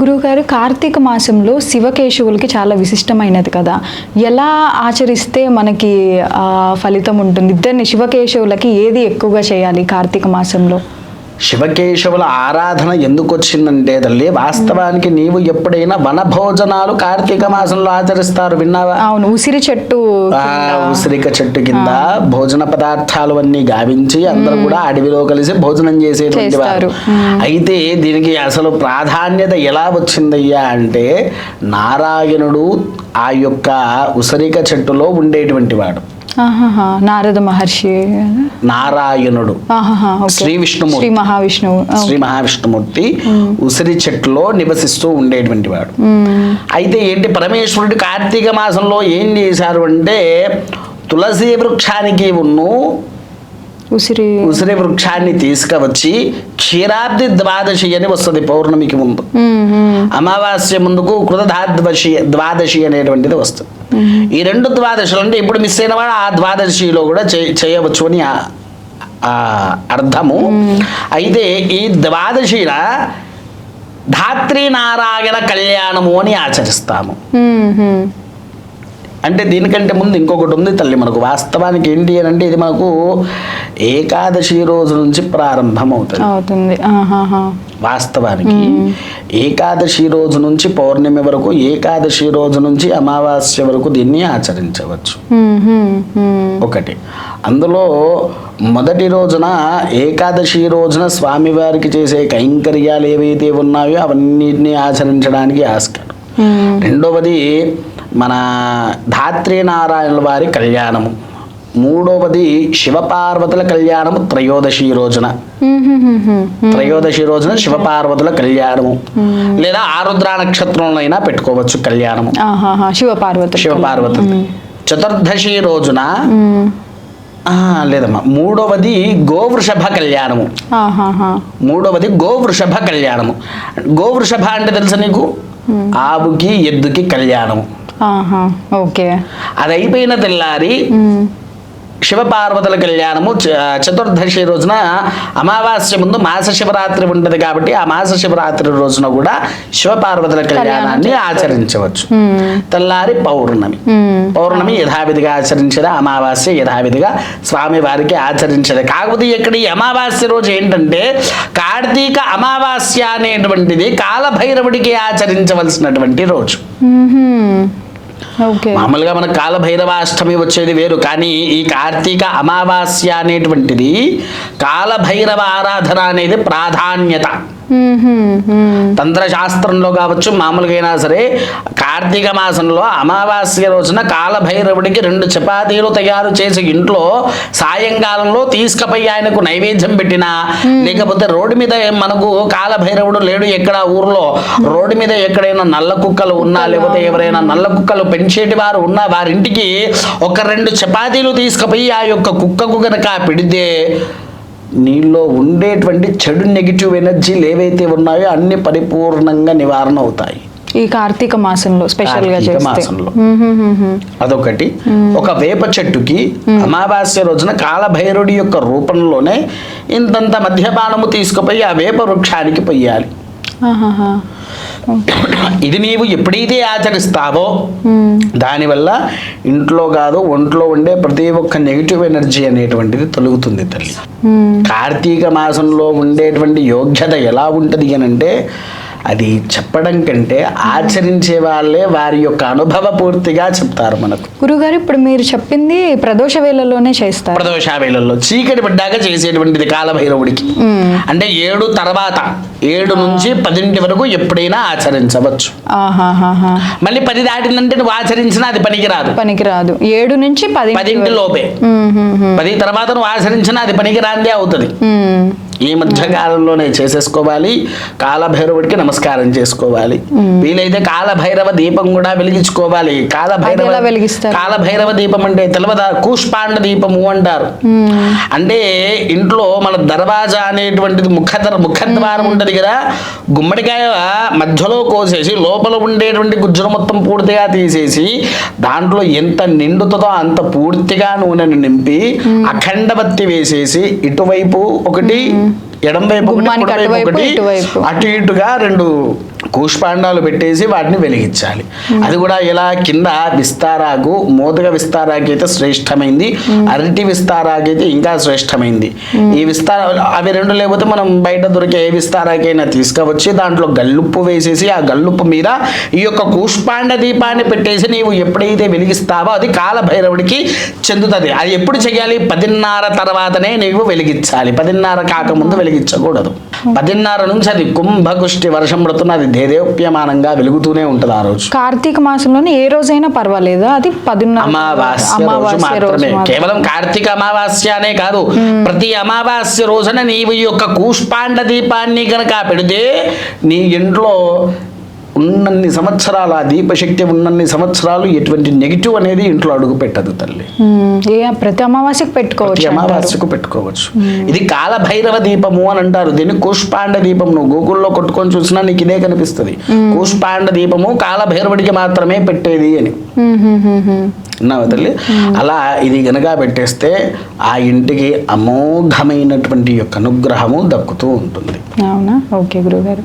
గురువుగారు కార్తీక మాసంలో శివకేశవులకి చాలా విశిష్టమైనది కదా. ఎలా ఆచరిస్తే మనకి ఫలితం ఉంటుంది? ఇద్దరిని శివకేశవులకి ఏది ఎక్కువగా చేయాలి కార్తీక మాసంలో? శివకేశవుల ఆరాధన ఎందుకు వచ్చిందంటే తల్లి వాస్తవానికి నీవు ఎప్పుడైనా వనభోజనాలు కార్తీక మాసంలో ఆచరిస్తారు విన్నావా? అవును ఉసిరి చెట్టు ఉసిరిక చెట్టు కింద భోజన పదార్థాలు అన్ని గావించి అందరూ కూడా అడవిలో కలిసి భోజనం చేసేటువంటి వారు. అయితే దీనికి అసలు ప్రాధాన్యత ఎలా వచ్చిందయ్యా అంటే నారాయణుడు ఆ యొక్క ఉసిరిక చెట్టులో ఉండేటువంటి వాడు. నారద మహర్షి నారాయణుడు. శ్రీ విష్ణుమూర్తి. శ్రీ మహావిష్ణువు శ్రీ మహావిష్ణుమూర్తి ఉసిరి చెట్టులో నివసిస్తూ ఉండేటువంటి వాడు. అయితే ఏంటి పరమేశ్వరుడు కార్తీక మాసంలో ఏం చేశారు అంటే తులసి వృక్షానికి ఉన్ను ఉసిరి ఉసిరి వృక్షాన్ని తీసుకువచ్చి క్షీరాబ్ది ద్వాదశి అని వస్తుంది పౌర్ణమికి ముందు. అమావాస్య ముందుకు కృతధాద్వశి ద్వాదశి అనేటువంటిది వస్తుంది. ఈ రెండు ద్వాదశులు అంటే ఇప్పుడు మిస్ అయిన వాడు ఆ ద్వాదశిలో కూడా చే- చేయవచ్చు అని అర్థము. అయితే ఈ ద్వాదశిన ధాత్రి నారాయణ కళ్యాణము అని ఆచరిస్తాము. అంటే దీనికంటే ముందు ఇంకొకటి ఉంది తల్లి మనకు. వాస్తవానికి ఏంటి అని అంటే ఇది మనకు ఏకాదశి రోజు నుంచి ప్రారంభం అవుతుంది. వాస్తవానికి ఏకాదశి రోజు నుంచి పౌర్ణమి వరకు ఏకాదశి రోజు నుంచి అమావాస్య వరకు దీన్ని ఆచరించవచ్చు. ఒకటి. అందులో మొదటి రోజున ఏకాదశి రోజున స్వామివారికి చేసే కైంకర్యాలు ఏవైతే ఉన్నాయో అవన్నిటిని ఆచరించడానికి ఆస్కారం. రెండవది మన ధాత్రి నారాయణుల వారి కళ్యాణము. మూడవది శివపార్వతుల కళ్యాణము త్రయోదశి రోజున. త్రయోదశి రోజున శివపార్వతుల కళ్యాణము. లేదా ఆరుద్ర నక్షత్రంలో అయినా పెట్టుకోవచ్చు కళ్యాణము. ఆహాహా, శివపార్వతులు శివపార్వతులు చతుర్దశి రోజున లేదమ్మా. మూడవది గోవృషభ కళ్యాణము. మూడవది గోవృషభ కళ్యాణము. గోవృషభ అంటే తెలుసా నీకు? ఆవుకి ఎద్దుకి కళ్యాణము. ఓకే. అది అయిపోయిన తెల్లారి. శివపార్వతుల కళ్యాణము చతుర్దశి రోజున అమావాస్య ముందు మాస శివరాత్రి ఉంటుంది కాబట్టి ఆ మాస శివరాత్రి రోజున కూడా శివపార్వతుల కళ్యాణాన్ని ఆచరించవచ్చు. తెల్లారి పౌర్ణమి. పౌర్ణమి యథావిధిగా ఆచరించదా అమావాస్య యథావిధిగా స్వామివారికి ఆచరించదు. కాకపోతే ఇక్కడ ఈ అమావాస్య రోజు ఏంటంటే కార్తీక అమావాస్య అనేటువంటిది కాలభైరవుడికి ఆచరించవలసినటువంటి రోజు. మామూలుగా మన కాలభైరవాష్టమి వచ్చేది వేరు కానీ ఈ కార్తీక అమావాస్య అనేటువంటిది కాలభైరవ ఆరాధన అనేది ప్రాధాన్యత. తంత్రశాస్త్రంలో కావచ్చు మామూలుగా అయినా సరే కార్తీక మాసంలో అమావాస్య రోజున కాలభైరవుడికి రెండు చపాతీలు తయారు చేసి ఇంట్లో సాయంకాలంలో తీసుకుపోయి ఆయనకు నైవేద్యం పెట్టినా లేకపోతే రోడ్డు మీద మనకు కాలభైరవుడు లేడు ఎక్కడ ఊర్లో రోడ్డు మీద ఎక్కడైనా నల్ల కుక్కలు ఉన్నా లేకపోతే ఎవరైనా నల్ల కుక్కలు పెంచేటి వారు ఉన్నా వారింటికి ఒక రెండు చపాతీలు తీసుకుపోయి ఆ యొక్క కుక్కకు గనక పెడితే నీలో ఉండేటువంటి చెడు నెగిటివ్ ఎనర్జీలు ఏవైతే ఉన్నాయో అన్ని పరిపూర్ణంగా నివారణ అవుతాయి. ఈ కార్తీక మాసంలో స్పెషల్గా కార్తీక చేస్తే. మాసంలో. అదొకటి. ఒక వేప చెట్టుకి అమావాస్య రోజున కాలభైరుడి యొక్క రూపంలోనే ఇంతంత మద్యపానము తీసుకుపోయి ఆ వేప వృక్షానికి పొయ్యాలి. ఇది నీవు ఎప్పుడైతే ఆచరిస్తావో. దానివల్ల ఇంట్లో కాదు ఒంట్లో ఉండే ప్రతి ఒక్క నెగిటివ్ ఎనర్జీ అనేటువంటిది తొలుగుతుంది తల్లి. కార్తీక మాసంలో ఉండేటువంటి యోగ్యత ఎలా ఉంటుంది అని అంటే అది చెప్పడం కంటే ఆచరించే వాళ్ళే వారి యొక్క అనుభవ పూర్తిగా చెప్తారు మనకు. గురుగారు ఇప్పుడు మీరు చెప్పింది ప్రదోష వేళలోనే చేస్తారు. ప్రదోష వేళల్లో చీకటి పడ్డాక చేసేటువంటిది కాలభైరవుడికి. అంటే ఏడు తర్వాత ఏడు నుంచి పదింటి వరకు ఎప్పుడైనా ఆచరించవచ్చు. మళ్ళీ పది దాటిందంటే నువ్వు ఆచరించినా అది పనికిరాదు. పనికిరాదు. ఏడు నుంచి పది పదింటి లోపే. పది తర్వాత నువ్వు ఆచరించినా అది పనికిరాందే అవుతుంది. ఈ మధ్య కాలంలోనే చేసేసుకోవాలి. కాలభైరవుడికి నమస్కారం చేసుకోవాలి. వీలైతే కాలభైరవ దీపం కూడా వెలిగించుకోవాలి. కాలభైరవ? కాలభైరవ దీపం అంటే తెలవదా? కూష్పాండ దీపము అంటారు. అంటే ఇంట్లో మన దర్వాజా అనేటువంటిది ముఖద్ర ముఖద్వారం ఉంటది కదా. గుమ్మడికాయ మధ్యలో కోసేసి లోపల ఉండేటువంటి గుజ్జును మొత్తం పూర్తిగా తీసేసి దాంట్లో ఎంత నిండుతుందో అంత పూర్తిగా నూనెను నింపి అఖండవత్తి వేసేసి ఇటువైపు ఒకటి ఎడం వైపు ఒకటి. అటు ఇటుగా రెండు కూష్పాండాలు పెట్టేసి వాటిని వెలిగించాలి. అది కూడా ఇలా కింద విస్తారాకు మోదక విస్తారాకి అయితే శ్రేష్టమైంది. అరటి విస్తారాకి అయితే ఇంకా శ్రేష్టమైంది. ఈ విస్తార అవి రెండు లేకపోతే మనం బయట దొరికే ఏ విస్తారాకైనా తీసుకువచ్చి దాంట్లో గల్లుప్పు వేసేసి ఆ గల్లుప్పు మీద ఈ యొక్క కూష్పాండ దీపాన్ని పెట్టేసి నీవు ఎప్పుడైతే వెలిగిస్తావో అది కాలభైరవుడికి చెందుతుంది. అది ఎప్పుడు చేయాలి పదిన్నర తర్వాతనే నీవు వెలిగించాలి. పదిన్నర కాకముందు వెలిగించకూడదు. పదిన్నర నుంచి అది కుంభకుష్టి వర్షం పడుతున్న అది దేదేప్యమానంగా వెలుగుతూనే ఉంటుంది ఆ రోజు. కార్తీక మాసంలోనే ఏ రోజైనా పర్వాలేదా. అది పదిన్నర అమావాస్య రోజు అమావాస్య రోజు మాత్రమే. కేవలం కార్తీక అమావాస్య అనే కాదు ప్రతి అమావాస్య రోజున నీవు యొక్క కూష్పాండ దీపాన్ని కనుక పెడితే నీ ఇంట్లో ఉన్నన్ని సంవత్సరాలు ఆ దీపశక్తి ఉన్నన్ని సంవత్సరాలు ఎటువంటి నెగిటివ్ అనేది ఇంట్లో అడుగు పెట్టదు తల్లి. ప్రతి అమావాస్యకి పెట్టుకోవచ్చు. అమావాస్యకు పెట్టుకోవచ్చు. ఇది కాలభైరవ దీపము అని అంటారు. దీన్ని కూష్పాండ దీపం నువ్వు గూగుల్లో కొట్టుకొని చూసినా నీకు ఇదే కనిపిస్తుంది. కూష్పాండ దీపము కాలభైరవుడికి మాత్రమే పెట్టేది అని. విన్నావా తల్లి? అలా ఇది గనక పెట్టేస్తే ఆ ఇంటికి అమోఘమైనటువంటి యొక్క అనుగ్రహము దక్కుతూ ఉంటుంది. అవునా? ఓకే గురుగారు